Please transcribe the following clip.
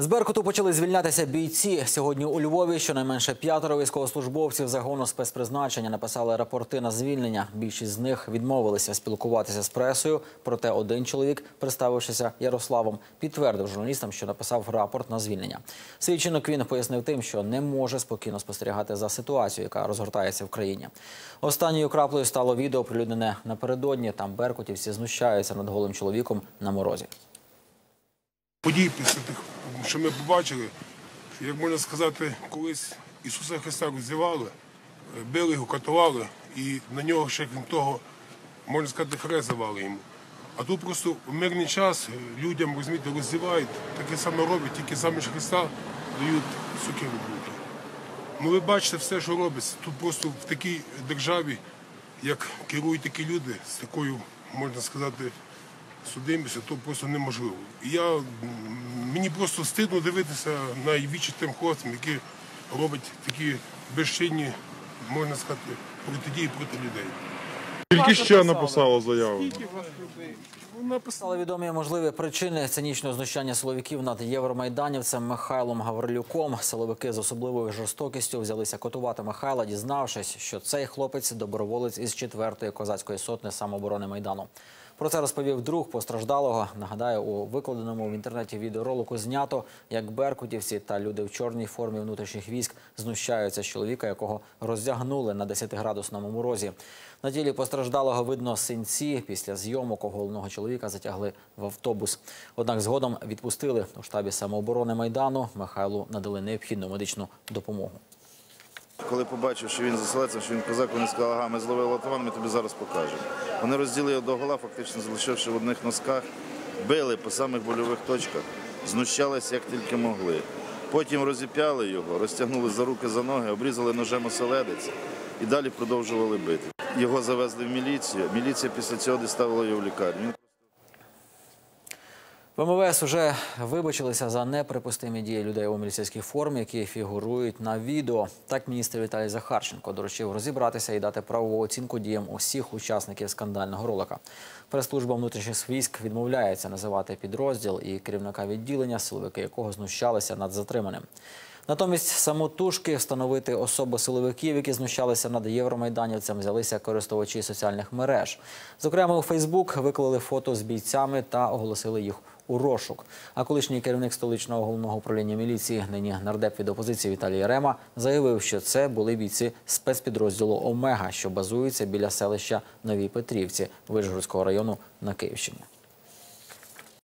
З Беркуту почали звільнятися бійці. Сьогодні у Львові щонайменше п'ятеро військовослужбовців загону спецпризначення написали рапорти на звільнення. Більшість з них відмовилися спілкуватися з пресою. Проте один чоловік, представившися Ярославом, підтвердив журналістам, що написав рапорт на звільнення. Свій чинок він пояснив тим, що не може спокійно спостерігати за ситуацією, яка розгортається в країні. Останньою краплею стало відео, оприлюднене напередодні. Там беркутівці знущаються над голим чоловіком на морозі. Подій після тих, що ми побачили, як можна сказати, колись Ісуса Христа роздівали, били його, катували, і на нього ще крім того, можна сказати, хрест давали йому. А тут просто в мирний час людям розумієте, роздівають, таке саме роблять, тільки заміж Христа дають сукину бути. Ну ви бачите все, що робиться. Тут просто в такій державі, як керують такі люди з такою, можна сказати, судимося, то просто неможливо. І я, мені просто стидно дивитися на вічі тим хлопцям, які роблять такі безчинні, можна сказати, протидії проти людей. Скільки ще написало заяву? Стали відомі можливі причини цинічного знущання силовиків над євромайданівцем Михайлом Гаврилюком. Силовики з особливою жорстокістю взялися котувати Михайла, дізнавшись, що цей хлопець доброволець із 4-ї козацької сотни самооборони майдану. Про це розповів друг постраждалого. Нагадаю, у викладеному в інтернеті відеоролику знято, як беркутівці та люди в чорній формі внутрішніх військ знущаються з чоловіка, якого роздягнули на 10-градусному морозі. На тілі постраждалого видно синці. Після зйомок головного чоловіка затягли в автобус. Однак згодом відпустили у штабі самооборони майдану. Михайлу надали необхідну медичну допомогу. Коли побачив, що він заселеться, що він козак, вони сказали, ага, ми зловили латван, ми тобі зараз покажемо. Вони розділи його до гола, фактично залишивши в одних носках, били по самих больових точках, знущалися як тільки могли. Потім розіп'яли його, розтягнули за руки, за ноги, обрізали ножем оселедець і далі продовжували бити. Його завезли в міліцію. Міліція після цього доставила його в лікарню. В МВС вже вибачилися за неприпустимі дії людей у міліцейській формі, які фігурують на відео. Так міністр Віталій Захарченко доручив розібратися і дати правову оцінку діям усіх учасників скандального ролика. Прес-служба внутрішніх військ відмовляється називати підрозділ і керівника відділення, силовики якого знущалися над затриманим. Натомість самотужки встановити особи силовиків, які знущалися над євромайданівцем, взялися користувачі соціальних мереж. Зокрема, у Фейсбук виклали фото з бійцями та оголосили їх у розшук. А колишній керівник столичного головного управління міліції, нині нардеп від опозиції Віталій Рема, заявив, що це були бійці спецпідрозділу Омега, що базуються біля селища Новій Петрівці Вишгородського району на Київщині.